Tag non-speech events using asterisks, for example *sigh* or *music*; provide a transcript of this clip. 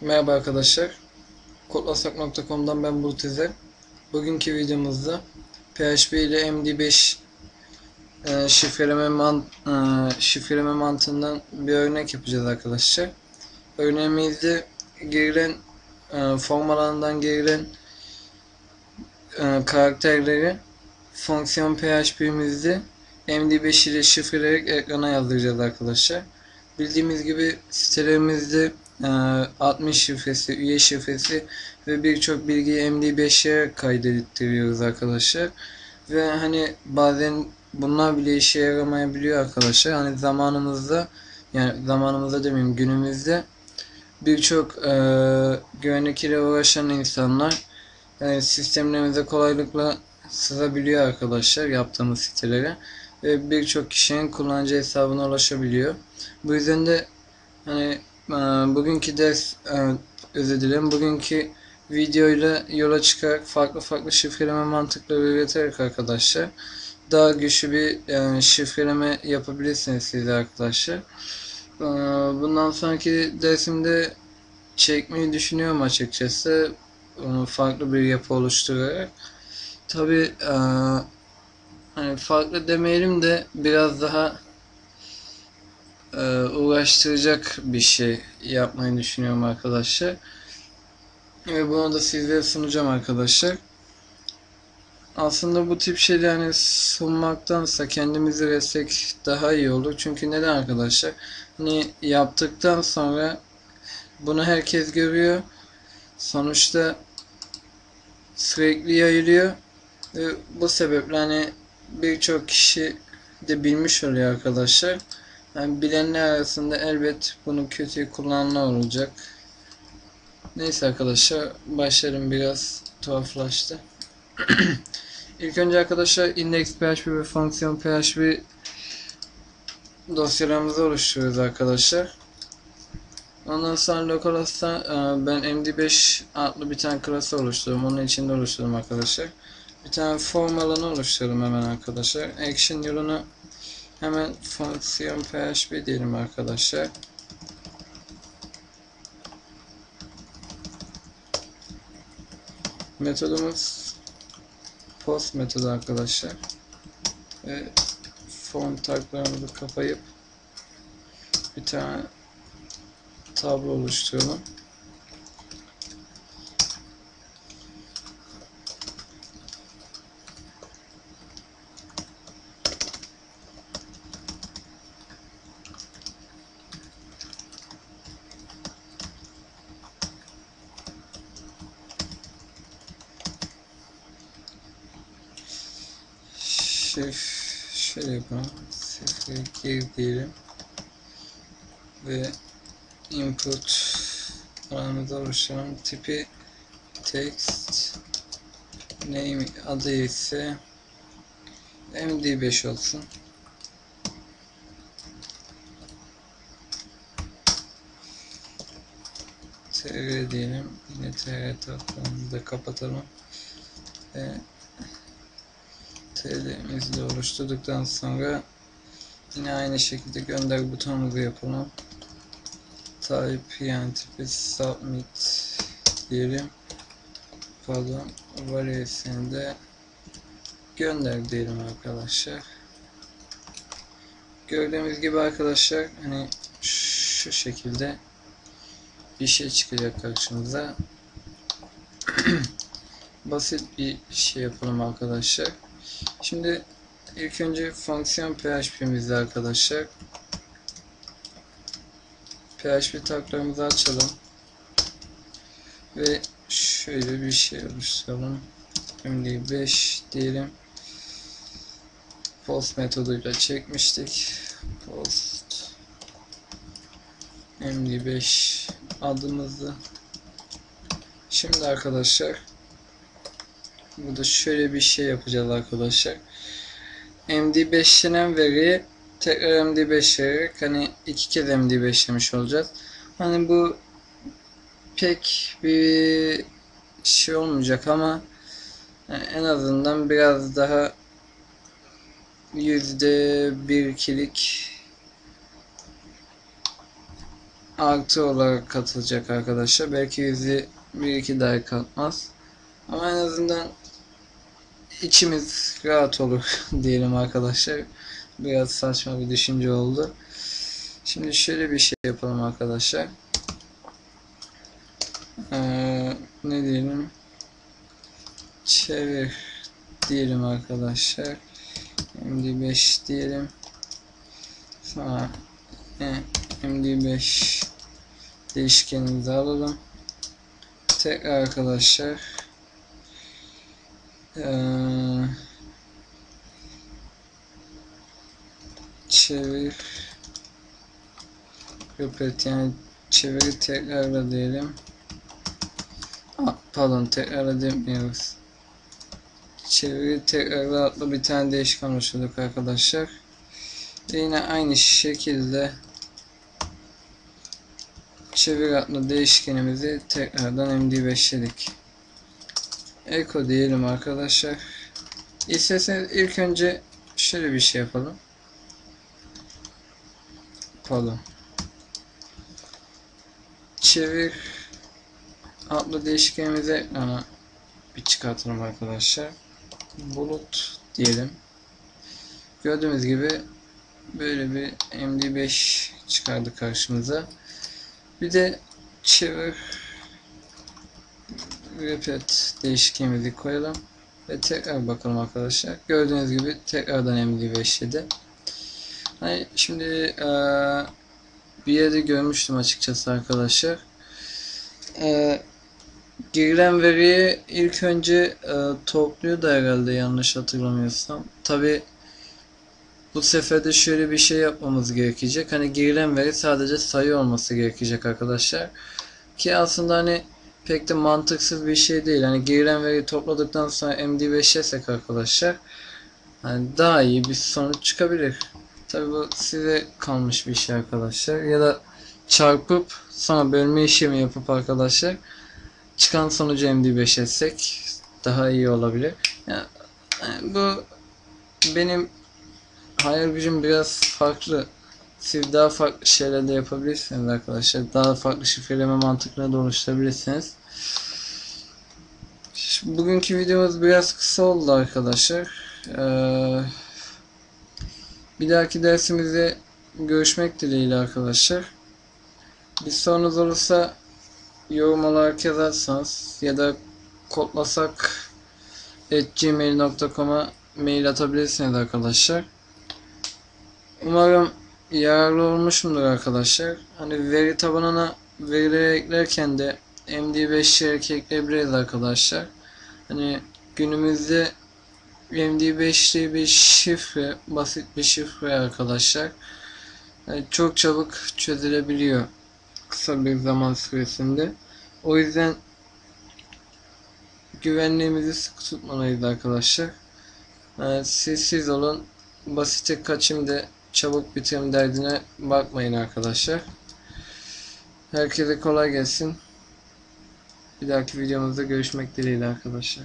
Merhaba arkadaşlar. Kodlasak.com'dan ben Bulut İzer. Bugünkü videomuzda PHP ile MD5 e, şifreleme, man, e, şifreleme mantığından bir örnek yapacağız arkadaşlar. Örneğimizde girilen e, form alanından girilen e, karakterleri fonksiyon PHP'mizde MD5 ile şifreleyerek ekrana yazdıracağız arkadaşlar. Bildiğimiz gibi sitelerimizde 60 şifresi, üye şifresi ve birçok bilgiyi MD5'e kaydettiriyoruz arkadaşlar. Ve hani bazen bunlar bile işe yaramayabiliyor arkadaşlar. Hani zamanımızda yani zamanımızda demeyeyim günümüzde birçok e, güvenlik ile uğraşan insanlar yani sistemlerimize kolaylıkla sızabiliyor arkadaşlar yaptığımız sitelere ve birçok kişinin kullanıcı hesabına ulaşabiliyor. Bu yüzden de hani e, bugünkü ders e, özür dilerim bugünkü videoyla yola çıkarak farklı farklı şifreleme mantıkları üreterek arkadaşlar daha güçlü bir e, şifreleme yapabilirsiniz siz arkadaşlar. E, bundan sonraki dersimde çekmeyi düşünüyorum açıkçası farklı bir yapı oluşturarak. Tabi e, hani farklı demeyelim de biraz daha e, uğraştıracak bir şey yapmayı düşünüyorum arkadaşlar. Ve bunu da sizlere sunacağım arkadaşlar. Aslında bu tip şeyleri hani sunmaktansa kendimizi üretmek daha iyi olur. Çünkü neden arkadaşlar? Hani yaptıktan sonra bunu herkes görüyor. Sonuçta sürekli yayılıyor. Ve bu sebeple hani birçok kişi de bilmiş oluyor arkadaşlar. Yani bilenler arasında elbet bunu kötü kullananlar olacak. Neyse arkadaşlar başlarım biraz tuhaflaştı. *clears throat* İlk önce arkadaşlar index php ve fonksiyon php dosyalarımızı oluşturuyoruz arkadaşlar. Ondan sonra lokalhost'ta e, ben md5 adlı bir tane klası oluşturdum. Onun içinde oluşturdum arkadaşlar. Bir tane form alanı oluşturdum hemen arkadaşlar. Action yolunu hemen fonksiyon php diyelim arkadaşlar. Metodumuz post metodu arkadaşlar. Ve form taglarımızı kapayıp bir tane tablo oluşturalım. Şef şöyle yapalım. Sıfır gir diyelim. Ve input alanımızı oluşturalım. Tipi text name adı ise md5 olsun. tr diyelim. Yine tr taraflarını da kapatalım. Ve TL'mizi de oluşturduktan sonra yine aynı şekilde gönder butonumuzu yapalım. Type yani tipi submit diyelim. Pardon variasyonu de gönder diyelim arkadaşlar. Gördüğümüz gibi arkadaşlar hani şu şekilde bir şey çıkacak karşımıza. *clears throat* Basit bir şey yapalım arkadaşlar. Şimdi ilk önce fonksiyon PHP'mizde arkadaşlar. PHP taglarımızı açalım. Ve şöyle bir şey oluşturalım. Şimdi 5 diyelim. Post metoduyla çekmiştik. Post MD5 adımızı. Şimdi arkadaşlar Burada şöyle bir şey yapacağız arkadaşlar. MD5 denen veriyi tekrar MD5 vererek hani iki kez MD5 olacağız. Hani bu pek bir şey olmayacak ama en azından biraz daha yüzde bir ikilik artı olarak katılacak arkadaşlar. Belki bizi bir iki daha katmaz. Ama en azından içimiz rahat olur *laughs* diyelim arkadaşlar. Biraz saçma bir düşünce oldu. Şimdi şöyle bir şey yapalım arkadaşlar. Ee, ne diyelim? Çevir diyelim arkadaşlar. MD5 diyelim. Sonra e, MD5 değişkenimizi alalım. Tekrar arkadaşlar çevir repeat yani çeviri tekrarla diyelim. Ah, pardon tekrarla demiyoruz. Çeviri tekrarla adlı bir tane değişken oluşturduk arkadaşlar. Yine aynı şekilde çevir adlı değişkenimizi tekrardan MD5'ledik. Echo diyelim arkadaşlar. İsterseniz ilk önce şöyle bir şey yapalım. Pardon. Çevir adlı değişkenimizi ekrana bir çıkartalım arkadaşlar. Bulut diyelim. Gördüğünüz gibi böyle bir MD5 çıkardı karşımıza. Bir de çevir repeat değişkenimizi koyalım ve tekrar bakalım arkadaşlar. Gördüğünüz gibi tekrardan MD5'ledi. Hani şimdi e, bir yerde görmüştüm açıkçası arkadaşlar. E, girilen veriyi ilk önce e, topluyor da herhalde yanlış hatırlamıyorsam. Tabi bu sefer de şöyle bir şey yapmamız gerekecek. Hani girilen veri sadece sayı olması gerekecek arkadaşlar. Ki aslında hani pek de mantıksız bir şey değil. Hani girilen veriyi topladıktan sonra MD5'lesek arkadaşlar hani daha iyi bir sonuç çıkabilir. Tabi bu size kalmış bir şey arkadaşlar. Ya da çarpıp sonra bölme işlemi yapıp arkadaşlar çıkan sonucu MD5 etsek daha iyi olabilir. Yani, yani bu benim hayal gücüm biraz farklı. Siz daha farklı şeyler de yapabilirsiniz arkadaşlar. Daha farklı şifreleme mantıklarını da oluşturabilirsiniz. Bugünkü videomuz biraz kısa oldu arkadaşlar. Ee, bir dahaki dersimizde görüşmek dileğiyle arkadaşlar. Bir sorunuz olursa yorum olarak yazarsanız ya da kodlasak gmail.com'a mail atabilirsiniz arkadaşlar. Umarım yararlı olmuşumdur arkadaşlar. Hani veri tabanına verileri eklerken de MD5 ekleyebiliriz arkadaşlar. Hani günümüzde MD5'li bir şifre, basit bir şifre arkadaşlar. Yani çok çabuk çözülebiliyor kısa bir zaman süresinde. O yüzden güvenliğimizi sıkı tutmalıyız arkadaşlar. Yani siz siz olun. Basite kaçayım da çabuk bitirim derdine bakmayın arkadaşlar. Herkese kolay gelsin. Bir dahaki videomuzda görüşmek dileğiyle arkadaşlar.